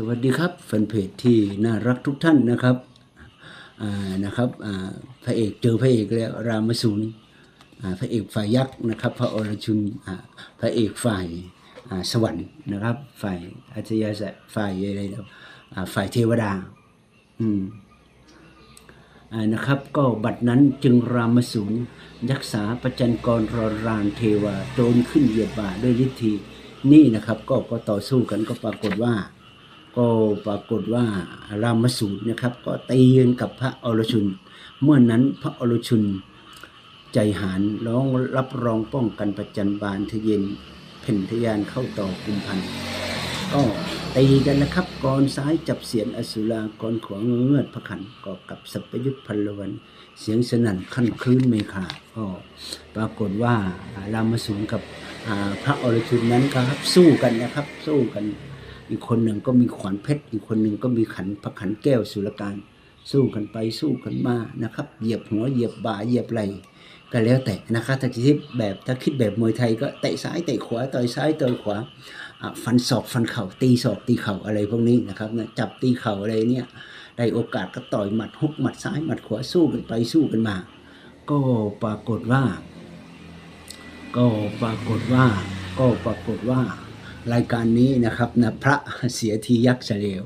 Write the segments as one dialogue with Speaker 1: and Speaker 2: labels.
Speaker 1: สวัสดีครับแฟนเพจที่น่ารักทุกท่านนะครับนะครับพระเอกเจอพระเอกแล้วรามสูนพระเอกฝ่ายยักษ์นะครับ พระอรชุนพระเอกฝ่ายสวรรค์นะครับ ฝ่ายอัจฉริยะฝ่ายอะไรนะฝ่ายเทวดาอืมนะครับ ก็บัดนั้นจึงรามสูนยักษาประจันกรรรานเทวาโจรขึ้นเหยียบบ่าด้วยฤทธีนี่นะครับ ก็ก็ต่อสู้กันก็ปรากฏว่า ก็ปรากฏว่ารามสูตรนะครับ ก็ตีกันกับพระอรชุน เมื่อนนั้นพระอรชุนใจหานร้องรับรองป้องกันประจันบานทะเย็นเพ่นทะยานเข้าต่อกุมพันก็ตีกันนะครับกรซ้ายจับเสียนอสุรากรขวาเงือดพระขันก็กับสัพยุทธพลวันเสียงสนั่นขั้นคลื่นเมฆาก็ปรากฏว่ารามสูรกับพระอรชุนนั้นครับสู้กันนะครับสู้กัน อีกคนหนึ่งก็มีขวานเพชร อีกคนหนึ่งก็มีขันพระขันแก้วสุรการ สู้กันไปสู้กันมานะครับ เหยียบหัวเหยียบบ่าเหยียบไหลก็แล้วแต่นะครับถ้าคิดแบบถ้าคิดแบบมวยไทยก็เตะซ้ายเตะขวาต่อยซ้ายต่อยขวาฟันศอกฟันเข่าตีศอกตีเข่าอะไรพวกนี้นะครับจับตีเข่าอะไรเนี่ยได้โอกาสก็ต่อยหมัดฮุกหมัดซ้ายหมัดขวาสู้กันไปสู้กันมา ก็ปรากฏว่า ก็ปรากฏว่า ก็ปรากฏว่า รายการนี้นะครับนะพระเสียทียักษ์เฉลียว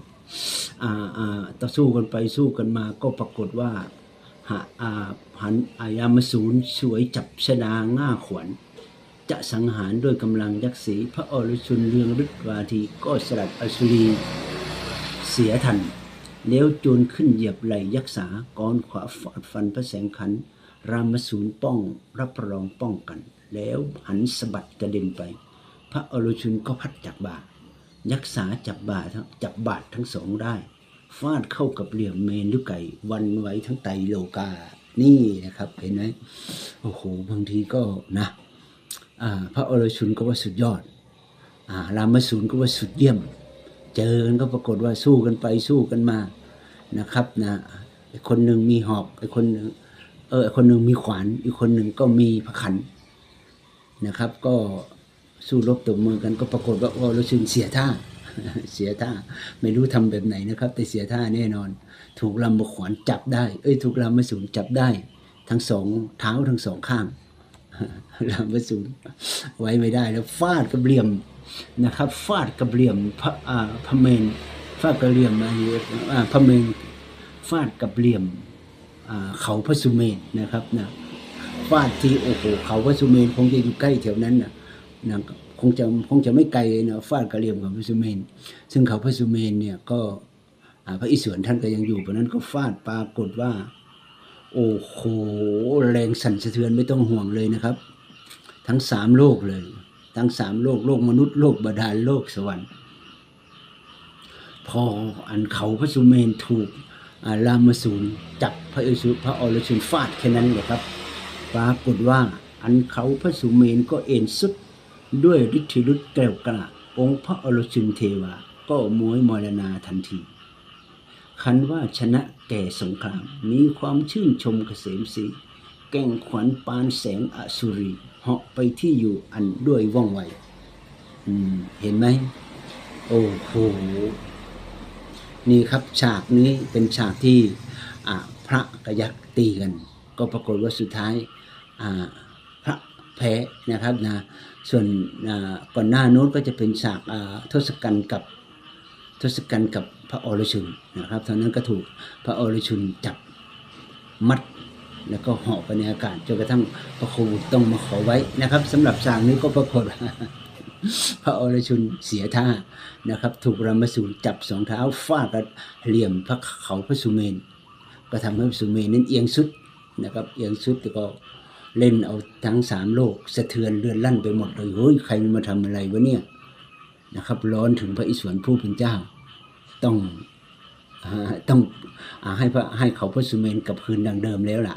Speaker 1: อ่าอ่าต่อสู้กันไปสู้กันมาก็ปรากฏว่าหาอ่าหันอายามสูรสวยจับชดาง่าขวัญ จะสังหารด้วยกำลังยักษ์ศรีพระอรชุนเรืองฤทธิ์วาทีก็สลัดอสุรีเสียทันเลี้ยวโจรขึ้นเหยียบไหลยักษากรขวาฟาดฟันพระแสงขัน รามสูรป้องรับรองป้องกัน แล้วหันสะบัดกระเด็นไป พระอรชุนก็พัดจากบาทยักษาจับบาทั้งจับบาททั้งสองได้ฟาดเข้ากับเหลี่ยมเมนลุไก่วันไว้ทั้งไตโลกา นี่นะครับ เห็นไหมโอ้โหบางทีก็นะพระอรชุนก็ว่าสุดยอดอารามสูรก็ว่าสุดเยี่ยม เจอกันก็ปรากฏว่าสู้กันไปสู้กันมานะครับนะคนหนึ่งมีหอกไอคนหนึ่งเออคนหนึ่งมีขวาน อีกคนหนึ่งก็มีพระขันนะครับ ก็ สู้รบตบมือกันก็ปรากฏว่าโอ้เราชินเสียท่า เสียท่า ไม่รู้ทำแบบไหนนะครับ แต่เสียท่าแน่นอน ถูกลำบขวานจับได้ เอ้ย ถูกลำมสูนจับได้ ทั้งสองเท้าทั้งสองข้างลำมสูนไว้ไม่ได้แล้วฟาดกับเหลี่ยมนะครับ ฟาดกับเหลี่ยมพระอ่าพระเมนฟาดกับเหลี่ยมอะไรอ่าพระเมนฟาดกับเหลี่ยมอ่าเขาพระสุเมนนะครับนะฟาดที่โอ้โหเขาพระสุเมนคงจะอยู่ใกล้แถวนั้นน่ะ นะคงจะคงจะไม่ไกลนะฟาดกระเหลี่ยมกับพระสุเมน ซึ่งเขาพระสุเมนเนี่ยก็พระอิศวรท่านก็ยังอยู่เพราะนั้นก็ฟาดปรากฏว่า โอ้โหแรงสั่นสะเทือนไม่ต้องห่วงเลยนะครับ ทั้งสามโลกเลย ทั้งสามโลกโลกมนุษย์โลกบาดาลโลกสวรรค์ พออันเขาพระสุเมนถูกอารามสูรจับพระเอสุพระอรชุนฟาดแค่นั้นเลยครับ ปรากฏว่าอันเขาพระสุเมนก็เอ็นสุด ด้วยฤทธิรุธแก้วกล้าองค์พระอรชุนเทวา ก็มวยมรณาทันที คันว่าชนะแก่สงคราม มีความชื่นชมเกษมศรีแก่งขวัญปานแสงอสุรีเหาะไปที่อยู่อันด้วยว่องไวเห็นไหม โอ้โห นี่ครับฉากนี้เป็นฉากที่พระกยักษ์ตีกัน ก็ปรากฏว่าสุดท้ายอ แพ้นะครับนะส่วนก่อนหน้าโน้นก็จะเป็นฉากทศกัณฐ์กับทศกัณฐ์กับพระอรชุนนะครับตอนนั้นก็ถูกพระอรชุนจับมัดแล้วก็เหาะไปในอากาศจนกระทั่งพระโควิดต้องมาขอไว้นะครับสำหรับฉากนี้ก็ปรากฏพระอรชุนเสียท่านะครับ ถูกรามสูรจับสองเท้าฟาดกับเหลี่ยมพระเขาพระสุเมน ก็ทำให้พระสุเมนนั้นเอียงสุดนะครับเอียงสุดแล้วก็ เล่นเอาทั้งสามโลกสะเทือนเลือนลั่นไปหมดเลยเฮ้ยใครมาทำทำอะไรวะเนี่ยนะครับ ร้อนถึงพระอิศวรผู้เป็นเจ้า ต้องอต้องอให้พระให้เขาพระสุเมนกับคืนดังเดิมแล้วล่ะ